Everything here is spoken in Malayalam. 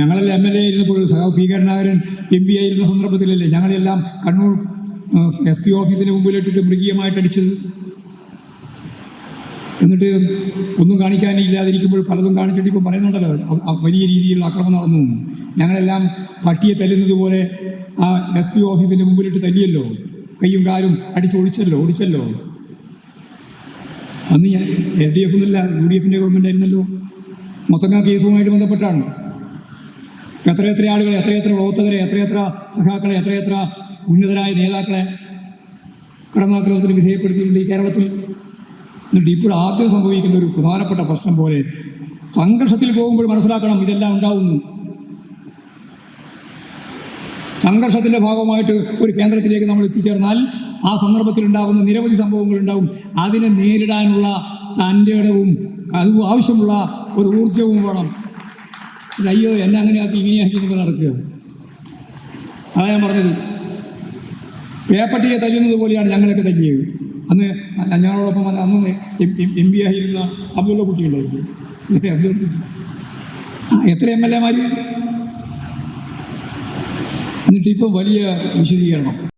ഞങ്ങളെല്ലാം എം എൽ എ ആയിരുന്നപ്പോൾ സഹാബ് പി കരുണാകരൻ എം പി ആയിരുന്ന സന്ദർഭത്തിലല്ലേ ഞങ്ങളെല്ലാം കണ്ണൂർ എസ് പി ഓഫീസിന് മുമ്പിലിട്ടിട്ട് മൃഗീയമായിട്ട് അടിച്ചത്. എന്നിട്ട് ഒന്നും കാണിക്കാനില്ലാതിരിക്കുമ്പോൾ പലതും കാണിച്ചിട്ട് ഇപ്പോൾ പറയുന്നുണ്ടല്ലോ വലിയ രീതിയിലുള്ള ആക്രമണം നടന്നു. ഞങ്ങളെല്ലാം പട്ടിയെ തല്ലുന്നത് പോലെ ആ എസ് പി ഓഫീസിന്റെ മുമ്പിലിട്ട് തല്ലിയല്ലോ. കയ്യും കാലും അടിച്ച് ഒളിച്ചല്ലോ അന്ന് ഞാൻ എൽ ഡി എഫ് എന്നല്ല യു ഡി എഫിന്റെ ഗവൺമെന്റ് ആയിരുന്നല്ലോ. മൊത്തങ്ങ കേസുമായിട്ട് ബന്ധപ്പെട്ടാണ്. എത്രയെത്ര ആളുകളെ എത്രയെത്ര പ്രവർത്തകരെ എത്രയെത്ര സഖാക്കളെ എത്രയെത്ര ഉന്നതരായ നേതാക്കളെ കടന്നാക്രമണത്തിന് വിധേയപ്പെടുത്തിയിട്ടുണ്ട് ഈ കേരളത്തിൽ. എന്നിട്ട് ഇപ്പോൾ ആദ്യം സംഭവിക്കുന്ന ഒരു പ്രധാനപ്പെട്ട പ്രശ്നം പോലെ സംഘർഷത്തിൽ പോകുമ്പോൾ മനസ്സിലാക്കണം ഇതെല്ലാം ഉണ്ടാവുന്നു. സംഘർഷത്തിന്റെ ഭാഗമായിട്ട് ഒരു കേന്ദ്രത്തിലേക്ക് നമ്മൾ എത്തിച്ചേർന്നാൽ ആ സന്ദർഭത്തിൽ ഉണ്ടാകുന്ന നിരവധി സംഭവങ്ങൾ ഉണ്ടാവും. അതിനെ നേരിടാനുള്ള തന്റെ ഇടവും ആവശ്യമുള്ള ഒരു ഊർജവും വേണം. അയ്യോ എന്നെ അങ്ങനെയാക്കി ഇങ്ങനെയാക്കി എന്നൊക്കെ നടക്കുക. അതാണ് ഞാൻ പറഞ്ഞത്. പേപ്പട്ടിയെ തല്ലുന്നത് പോലെയാണ് ഞങ്ങളൊക്കെ തല്ലിയത്. അന്ന് ഞങ്ങളോടൊപ്പം അന്ന് എം പി ആയിരുന്ന അബ്ദുള്ള കുട്ടി ഉണ്ടായിരുന്നു. അബ്ദുള്ള എത്ര എം എൽ എമാർ എന്നിട്ട് ഇപ്പം വലിയ വിശദീകരണം.